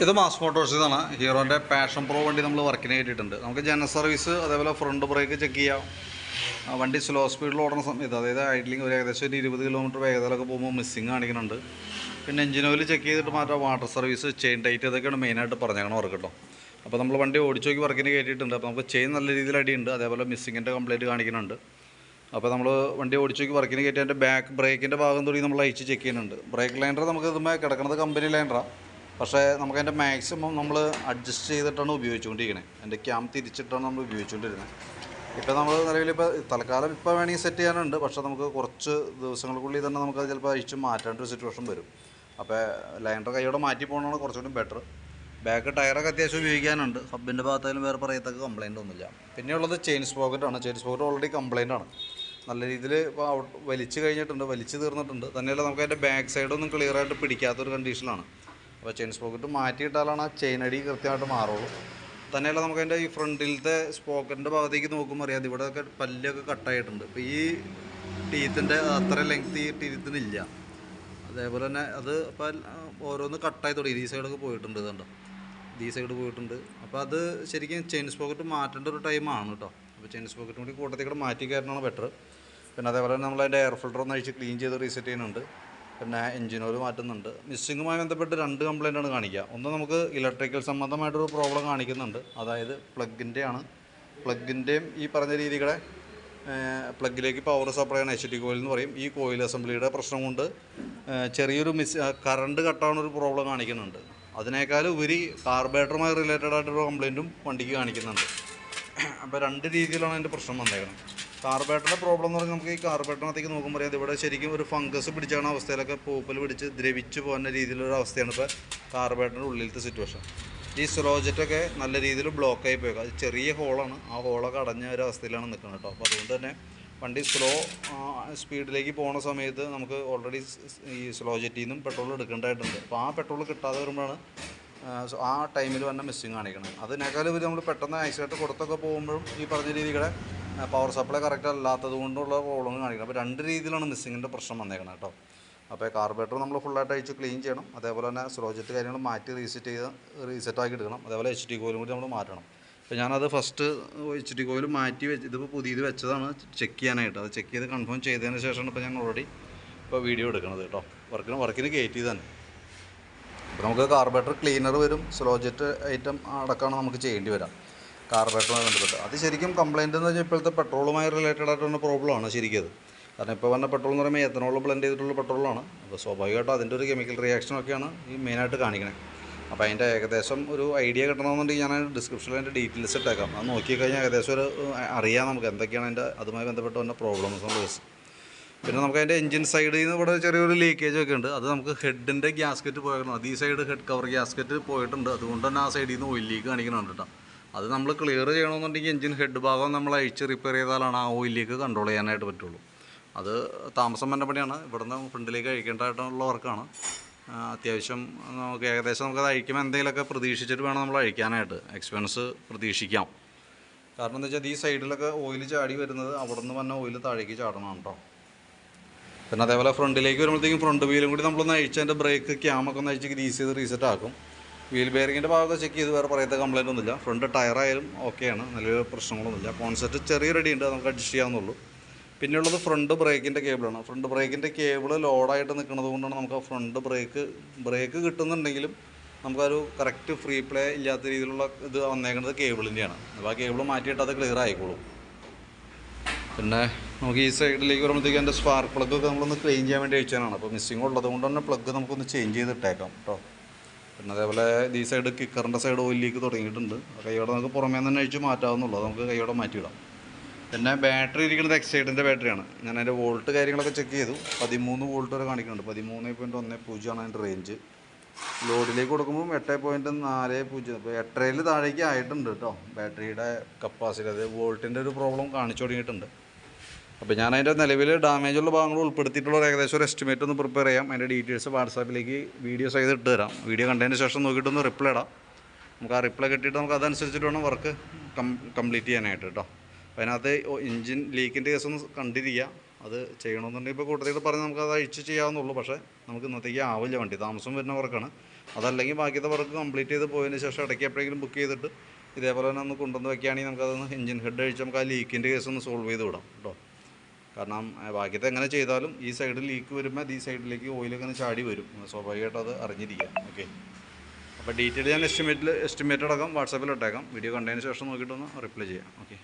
ഇത് മാസ് മോട്ടോഴ്സിൽ നിന്നാണ് ഹീറോന്റെ passion pro വണ്ടി നമ്മൾ വർക്കിന് കയറ്റിയിട്ടുണ്ട് നമുക്ക് ജനറൽ സർവീസ് അതേപോലെ ഫ്രണ്ട് ബ്രേക്ക് ചെക്ക് ചെയ്യാം. വണ്ടി സ്ലോ സ്പീഡിൽ ഓടുന്ന സമയത്ത് അതായത് ഐഡ്ലിങ് ഒരു ഏകദേശം ഒരു ഇരുപത് കിലോമീറ്റർ വേഗതയിലൊക്കെ പോകുമ്പോൾ മിസ്സിങ് കാണിക്കുന്നുണ്ട്. പിന്നെ എഞ്ചിൻ ഓയിൽ ചെക്ക് ചെയ്തിട്ട് മാറ്റാം വാട്ടർ സർവീസ് ചെയിൻ ടൈറ്റ് ഇതൊക്കെയാണ് മെയിനായിട്ട് പറഞ്ഞേക്കണം വർക്ക് കേട്ടോ. അപ്പോൾ നമ്മൾ വണ്ടി ഓടിച്ചു നോക്കി വർക്കിന് കയറ്റിയിട്ടുണ്ട് അപ്പോൾ നമുക്ക് ചെയിൻ നല്ല രീതിയിൽ അടിയുണ്ട്. അതേപോലെ മിസ്സിങ്ങിന്റെ കംപ്ലൈന്റ് കാണിക്കുന്നുണ്ട്. അപ്പോൾ നമ്മൾ വണ്ടി ഓടിച്ചു നോക്കി വർക്കിന് കയറ്റി അതിന്റെ ബാക്ക് ബ്രേക്കിന്റെ ഭാഗം തുടങ്ങി നമ്മൾ അയച്ച് ചെക്ക് ചെയ്യുന്നുണ്ട്. ബ്രേക്ക് ലൈനർ നമുക്ക് ഇതുമ്പോൾ കിടക്കുന്നത് കമ്പനി ലൈനറാണ് പക്ഷേ നമുക്കതിന്റെ മാക്സിമം നമ്മൾ അഡ്ജസ്റ്റ് ചെയ്തിട്ടാണ് ഉപയോഗിച്ചുകൊണ്ടിരിക്കുന്നത് അതിന്റെ ക്യാം തിരിച്ചിട്ടാണ് നമ്മൾ ഉപയോഗിച്ചുകൊണ്ടിരുന്നത് ഇപ്പോൾ നമ്മൾ നിലവിൽ ഇപ്പോൾ തൽക്കാലം ഇപ്പോൾ വേണമെങ്കിൽ സെറ്റ് ചെയ്യാനുണ്ട്. പക്ഷേ നമുക്ക് കുറച്ച് ദിവസങ്ങൾക്കുള്ളിൽ തന്നെ നമുക്ക് അത് ചിലപ്പോൾ അഴിച്ച് മാറ്റേണ്ട ഒരു സിറ്റുവേഷൻ വരും. അപ്പോൾ ലൈനർ കൈയോടെ മാറ്റി പോകുന്നതാണ് കുറച്ചുകൂടി ബെറ്റർ ബാക്ക് ടയറൊക്കെ അത്യാവശ്യം ഉപയോഗിക്കാനുണ്ട്. ഹബിന്റെ ഭാഗത്തായാലും വേറെ പറയത്തക്ക കംപ്ലൈന്റ് ഒന്നുമില്ല. പിന്നെയുള്ളത് ചെയിൻ സ്പോക്കറ്റാണ് ചെയിൻ സ്പോക്കറ്റ് ഓൾറെഡി കംപ്ലൈന്റ് ആണ്. നല്ല രീതിയിൽ ഇപ്പോൾ വലിച്ചു കഴിഞ്ഞിട്ടുണ്ട്. വലിച്ചു തീർന്നിട്ടുണ്ട്. തന്നെയല്ല നമുക്ക് അതിന്റെ ബാക്ക് സൈഡൊന്നും ക്ലിയറായിട്ട് പിടിക്കാത്തൊരു കണ്ടീഷനിലാണ് അപ്പോൾ ചെയിൻ സ്പോക്കറ്റ് മാറ്റിയിട്ടാലാണ് ആ ചെയിൻ അടി കൃത്യമായിട്ട് മാറുള്ളൂ. തന്നെയല്ല നമുക്ക് അതിന്റെ ഈ ഫ്രണ്ടിലത്തെ സ്പോക്കറ്റിന്റെ ഭാഗത്തേക്ക് നോക്കുമ്പോൾ അറിയാം ഇവിടെയൊക്കെ പല്ലൊക്കെ കട്ടായിട്ടുണ്ട് അപ്പോൾ ഈ ടീത്തിന്റെ അത്ര ലെങ്ത് ഈ ടീത്തിനില്ല അതേപോലെ തന്നെ അത് അപ്പോൾ ഓരോന്ന് കട്ടായി തുടങ്ങി. ഈ സൈഡൊക്കെ പോയിട്ടുണ്ട് ഇതുണ്ടോ ഈ സൈഡ് പോയിട്ടുണ്ട്. അപ്പോൾ അത് ശരിക്കും ചെയിൻ സ്പോക്കറ്റ് മാറ്റേണ്ട ഒരു ടൈമാണ് കേട്ടോ. അപ്പോൾ ചെയിൻ സ്പോക്കറ്റ് കൂടി കൂട്ടത്തിൽ കൂടെ മാറ്റി കയറണമാണ് ബെറ്റർ പിന്നെ അതേപോലെ തന്നെ നമ്മൾ അതിന്റെ എയർ ഫിൽറ്റർ ഒന്ന് അഴിച്ച് ക്ലീൻ ചെയ്ത് റീസെറ്റ് ചെയ്യുന്നുണ്ട്. പിന്നെ എഞ്ചിൻ ഓയിൽ മാറ്റുന്നുണ്ട്. മിസ്സിങ്ങുമായി ബന്ധപ്പെട്ട് രണ്ട് കംപ്ലൈന്റ് ആണ് കാണിക്കുക. ഒന്ന് നമുക്ക് ഇലക്ട്രിക്കൽ സംബന്ധമായിട്ടൊരു പ്രോബ്ലം കാണിക്കുന്നുണ്ട്. അതായത് പ്ലഗിന്റെ ആണ് പ്ലഗിന്റെയും ഈ പറഞ്ഞ രീതികളെ പ്ലഗിലേക്ക് പവർ സപ്ലൈ ആണ് എച്ച് ഡി കോയിൽ എന്ന് പറയും. ഈ കോയിൽ അസംബ്ലിയുടെ പ്രശ്നം കൊണ്ട് ചെറിയൊരു മിസ് കറണ്ട് കട്ടാവുന്ന ഒരു പ്രോബ്ലം കാണിക്കുന്നുണ്ട്. അതിനേക്കാൾ ഉപരി കാർബേറ്ററുമായി റിലേറ്റഡ് ആയിട്ടൊരു കംപ്ലൈന്റും വണ്ടിക്ക് കാണിക്കുന്നുണ്ട്. അപ്പോൾ രണ്ട് രീതിയിലാണ് അതിന്റെ പ്രശ്നം വന്നേക്കണം കാർബേറ്ററിന്റെ പ്രോബ്ലം എന്ന് പറഞ്ഞാൽ നമുക്ക് ഈ കാർബേറ്ററിനകത്തേക്ക് നോക്കുമ്പോൾ അറിയാം. ഇവിടെ ശരിക്കും ഒരു ഫംഗസ് പിടിച്ചാണ് അവസ്ഥയിലൊക്കെ പൂപ്പൽ പിടിച്ച് ദ്രവിച്ചു പോകുന്ന രീതിയിലുള്ള അവസ്ഥയാണ് ഇപ്പോൾ കാർബേറ്ററിന്റെ ഉള്ളിലത്തെ സിറ്റുവേഷൻ ഈ സ്ലോജറ്റൊക്കെ നല്ല രീതിയിൽ ബ്ലോക്ക് ആയി പോയേക്കാം. അത് ചെറിയ ഹോളാണ് ആ ഹോളൊക്കെ അടഞ്ഞ ഒരു അവസ്ഥയിലാണ് നിൽക്കുന്നത് കേട്ടോ. അപ്പോൾ അതുകൊണ്ട് തന്നെ വണ്ടി സ്ലോ സ്പീഡിലേക്ക് പോകുന്ന സമയത്ത് നമുക്ക് ഓൾറെഡി ഈ സ്ലോ ജെറ്റിൽ നിന്നും പെട്രോൾ എടുക്കേണ്ടതായിട്ടുണ്ട്. അപ്പോൾ ആ പെട്രോൾ കിട്ടാതെ വരുമ്പോഴാണ് ആ ടൈമിൽ വന്ന മിസ്സിങ് കാണിക്കണം. അതിനേക്കാൾ ഇവർ നമ്മൾ പെട്ടെന്ന് ആക്സിഡന്റ് കൊടുത്തൊക്കെ പോകുമ്പോഴും ഈ പറഞ്ഞ രീതികളെ പവർ സപ്ലൈ കറക്റ്റ് അല്ലാത്തത് കൊണ്ടുള്ള പ്രോബ്ലം കാണിക്കണം. അപ്പോൾ രണ്ട് രീതിയിലാണ് മിസ്സിങ്ങിന്റെ പ്രശ്നം വന്നേക്കണം കേട്ടോ അപ്പോൾ കാർബറേറ്റർ നമ്മൾ ഫുള്ളായിട്ട് അഴിച്ച് ക്ലീൻ ചെയ്യണം. അതേപോലെ തന്നെ സ്ലോജറ്റ് കാര്യങ്ങൾ മാറ്റി റീസെറ്റ് ചെയ്ത് റീസെറ്റ് ആക്കി എടുക്കണം. അതേപോലെ എച്ച് ഡി കോയിലും കൂടി നമ്മൾ മാറ്റണം. അപ്പോൾ ഞാനത് ഫസ്റ്റ് എച്ച് ഡി കോയിൽ മാറ്റി വെച്ച് ഇതിപ്പോൾ പുതിയത് വെച്ചതാണ് ചെക്ക് ചെയ്യാനായിട്ട്. അത് ചെക്ക് ചെയ്ത് കൺഫേം ചെയ്തതിന് ശേഷമാണ് ഇപ്പോൾ ഞാൻ ഓൾറെഡി ഇപ്പോൾ വീഡിയോ എടുക്കുന്നത് കേട്ടോ വർക്കിന് വർക്കിന് കയറ്റി തന്നെ. അപ്പോൾ നമുക്ക് കാർബറേറ്റർ ക്ലീനർ വരും. സ്ലോജറ്റ് ഐറ്റം അടക്കമാണ് നമുക്ക് ചെയ്യേണ്ടി വരാം. കാർബറേറ്ററുമായി ബന്ധപ്പെട്ട്. അത് ശരിക്കും കംപ്ലയിന്റ് എന്ന് വെച്ചാൽ ഇപ്പോഴത്തെ പെട്രോളുമായി റിലേറ്റഡ് ആയിട്ടുള്ള പ്രോബ്ലമാണ് ശരിക്കും കാരണം ഇപ്പോൾ വന്ന പെട്രോൾ എന്ന് പറയുമ്പോൾ എത്തനോൾ ബ്ലെൻഡ് ചെയ്തിട്ടുള്ള പെട്രോളാണ് അപ്പോൾ സ്വാഭാവികമായിട്ടും അതിന്റെ ഒരു കെമിക്കൽ റിയാക്ഷനൊക്കെയാണ് ഈ മെയിനായിട്ട് കാണിക്കണേ. അപ്പോൾ അതിന്റെ ഏകദേശം ഒരു ഐഡിയ കിട്ടണമെന്നുണ്ടെങ്കിൽ ഞാൻ ഡിസ്ക്രിപ്ഷനിൽ അതിന്റെ ഡീറ്റെയിൽസ് ഇട്ടേക്കാം. അത് നോക്കിക്കഴിഞ്ഞാൽ ഏകദേശം ഒരു അറിയാം നമുക്ക് എന്തൊക്കെയാണ് അതിന്റെ അതുമായി ബന്ധപ്പെട്ട് വന്ന പ്രോബ്ലംസ് എന്നുള്ളത് പിന്നെ നമുക്ക് അതിന്റെ എഞ്ചിൻ സൈഡിൽ നിന്ന് ഇവിടെ ചെറിയൊരു ലീക്കേജ് ഒക്കെ ഉണ്ട്. അത് നമുക്ക് ഹെഡിന്റെ ഗ്യാസ്കറ്റ് പോയിട്ടുണ്ട് അത് ഈ സൈഡ് ഹെഡ് കവർ ഗ്യാസ്കറ്റ് പോയിട്ടുണ്ട്. അതുകൊണ്ട് തന്നെ ആ സൈഡിൽ നിന്ന് ഓയിൽ ലീക്ക് കാണിക്കുന്നുണ്ട് കേട്ടോ അത് നമ്മൾ ക്ലിയർ ചെയ്യണമെന്നുണ്ടെങ്കിൽ എഞ്ചിൻ ഹെഡ് ഭാഗം നമ്മൾ അഴിച്ച് റിപ്പയർ ചെയ്താലാണ് ആ ഓയിലേക്ക് കൺട്രോൾ ചെയ്യാനായിട്ട് പറ്റുള്ളൂ. അത് താമസം വന്ന പണിയാണ്. ഇവിടുന്ന് ഫ്രണ്ടിലേക്ക് അഴിക്കേണ്ടതായിട്ടുള്ള വർക്കാണ് അത്യാവശ്യം നമുക്ക് ഏകദേശം നമുക്കത് അഴിക്കുമ്പോൾ എന്തെങ്കിലുമൊക്കെ പ്രതീക്ഷിച്ചിട്ട് വേണം നമ്മൾ അഴിക്കാനായിട്ട്. എക്സ്പെൻസ് പ്രതീക്ഷിക്കാം. കാരണം എന്താ വെച്ചാൽ ഈ സൈഡിലൊക്കെ ഓയിൽ ചാടി വരുന്നത് അവിടെ നിന്ന് വന്ന ഓയിൽ താഴേക്ക് ചാടണം കേട്ടോ പിന്നെ അതേപോലെ ഫ്രണ്ടിലേക്ക് വരുമ്പോഴത്തേക്കും ഫ്രണ്ട് വീലും കൂടി നമ്മളൊന്ന് അഴിച്ച് അതിന്റെ ബ്രേക്ക് ക്യാമൊക്കെ ഒന്ന് അഴിച്ച് ഗ്രീസ് ചെയ്ത് റീസെറ്റ് ആക്കും. വീൽ ബെയറിങ്ങിന്റെ ഭാഗമൊക്കെ ചെക്ക് ചെയ്ത് വേറെ പറയത്തെ കംപ്ലൈന്റ് ഒന്നുമില്ല. ഫ്രണ്ട് ടയറായാലും ഓക്കെയാണ് നല്ലൊരു പ്രശ്നങ്ങളൊന്നുമില്ല. കോൺസെപ്റ്റ് ചെറിയ റെഡി ഉണ്ട്. നമുക്ക് അഡ്ജസ്റ്റ് ചെയ്യാവുന്നുള്ളൂ. പിന്നെയുള്ളത് ഫ്രണ്ട് ബ്രേക്കിന്റെ കേബിളാണ് ഫ്രണ്ട് ബ്രേക്കിന്റെ കേബിൾ ലോഡായിട്ട് നിൽക്കുന്നത് കൊണ്ടാണ് നമുക്ക് ആ ഫ്രണ്ട് ബ്രേക്ക് ബ്രേക്ക് കിട്ടുന്നുണ്ടെങ്കിലും നമുക്കൊരു കറക്റ്റ് ഫ്രീ പ്ലേ ഇല്ലാത്ത രീതിയിലുള്ള ഇത് വന്നേക്കുന്നത് കേബിളിന്റെയാണ് അപ്പോൾ ആ കേബിൾ മാറ്റിയിട്ട് അത് ക്ലിയർ ആയിക്കോളും. പിന്നെ നമുക്ക് ഈ സൈഡിലേക്ക് വരുമ്പോഴത്തേക്ക് എന്റെ സ്പാർക്ക് പ്ലഗ് ഒക്കെ നമ്മളൊന്ന് ക്ലീൻ ചെയ്യാൻ വേണ്ടി അയച്ചതാണ് അപ്പോൾ മിസ്സിംഗ് ഉള്ളത് കൊണ്ട് തന്നെ പ്ലഗ് നമുക്കൊന്ന് ചേഞ്ച് ചെയ്തിട്ടേക്കാം കേട്ടോ പിന്നെ അതേപോലെ ഈ സൈഡ് കിക്കറിന്റെ സൈഡ് ഓയിലേക്ക് തുടങ്ങിയിട്ടുണ്ട്. ആ കൈയോടെ നമുക്ക് പുറമേ തന്നെ അഴിച്ച് മാറ്റാവുന്നുള്ളൂ നമുക്ക് കൈയോടെ മാറ്റിയിടാം. പിന്നെ ബാറ്ററി ഇരിക്കുന്നത് എക്സൈഡിന്റെ ബാറ്ററിയാണ് ഞാൻ അതിന്റെ വോൾട്ട് കാര്യങ്ങളൊക്കെ ചെക്ക് ചെയ്തു. പതിമൂന്ന് വോൾട്ട് വരെ കാണിക്കുന്നുണ്ട്. പതിമൂന്ന് പോയിന്റ് ഒന്ന് പൂജ്യമാണ് അതിന്റെ റേഞ്ച് ലോഡിലേക്ക് കൊടുക്കുമ്പോൾ എട്ട് പോയിന്റ് നാല് പൂജ്യം. അപ്പോൾ എട്ടരയിൽ താഴേക്ക് ആയിട്ടുണ്ട് കേട്ടോ. ബാറ്ററിയുടെ കപ്പാസിറ്റി അത് വോൾട്ടിന്റെ ഒരു പ്രോബ്ലം കാണിച്ചു തുടങ്ങിയിട്ടുണ്ട്. അപ്പോൾ ഞാൻ അതിന്റെ നിലവിൽ ഡാമേജുള്ള ഭാഗങ്ങൾ ഉൾപ്പെടുത്തിയിട്ടുള്ള ഒരു ഏകദേശം ഒരു എസ്റ്റിമേറ്റ് ഒന്ന് പ്രിപ്പയർ ചെയ്യാം. അതിന്റെ ഡീറ്റെയിൽസ് വാട്സാപ്പിലേക്ക് വീഡിയോ സൈസ് ഇട്ട് തരാം. വീഡിയോ കണ്ടതിന് ശേഷം നോക്കിയിട്ടൊന്ന് റിപ്ലൈ ഇടാം. നമുക്ക് ആ റിപ്ലൈ കിട്ടിയിട്ട് നമുക്ക് അതനുസരിച്ചിട്ട് വേണം വർക്ക് കംപ്ലീറ്റ് ചെയ്യാനായിട്ട് കേട്ടോ അപ്പോൾ അതിനകത്ത് എഞ്ചിൻ ലീക്കിന്റെ കേസ് ഒന്ന് കണ്ടിരിക്കുക അത് ചെയ്യണമെന്നുണ്ടെങ്കിൽ ഇപ്പോൾ കൂട്ടത്തിൽ പറഞ്ഞ് നമുക്ക് അത് അഴിച്ച് ചെയ്യാവുന്നുള്ളൂ പക്ഷേ നമുക്ക് ഇന്നത്തേക്ക് ആവില്ല വണ്ടി. താമസം വരുന്ന വർക്കാണ് അതല്ലെങ്കിൽ ബാക്കിയത്തെ വർക്ക് കംപ്ലീറ്റ് ചെയ്ത് പോയതിന് ശേഷം ഇടയ്ക്ക് എപ്പോഴെങ്കിലും ബുക്ക് ചെയ്തിട്ട് ഇതേപോലെ തന്നെ ഒന്ന് കൊണ്ടുവന്ന് വെക്കുകയാണെങ്കിൽ നമുക്കതൊന്ന് എഞ്ചിൻ ഹെഡ് അഴിച്ച് നമുക്ക് ആ ലീക്കിന്റെ കേസ് ഒന്ന് സോൾവ് ചെയ്ത് വിടാം കേട്ടോ കാരണം ബാക്കിയത്തെ എങ്ങനെ ചെയ്താലും ഈ സൈഡിൽ ലീക്ക് വരുമ്പോൾ ഈ സൈഡിലേക്ക് ഓയിൽ ഇങ്ങനെ ചാടി വരും. സ്വാഭാവികമായിട്ട് അത് അറിഞ്ഞിരിക്കാം ഓക്കെ അപ്പോൾ ഡീറ്റെയിൽ ഞാൻ എസ്റ്റിമേറ്റിൽ എസ്റ്റിമേറ്റ് അടക്കം വാട്സാപ്പിൽ ഇട്ടേക്കാം. വീഡിയോ കണ്ടതിന് ശേഷം നോക്കിയിട്ടൊന്ന് റിപ്ലൈ ചെയ്യാം. ഓക്കെ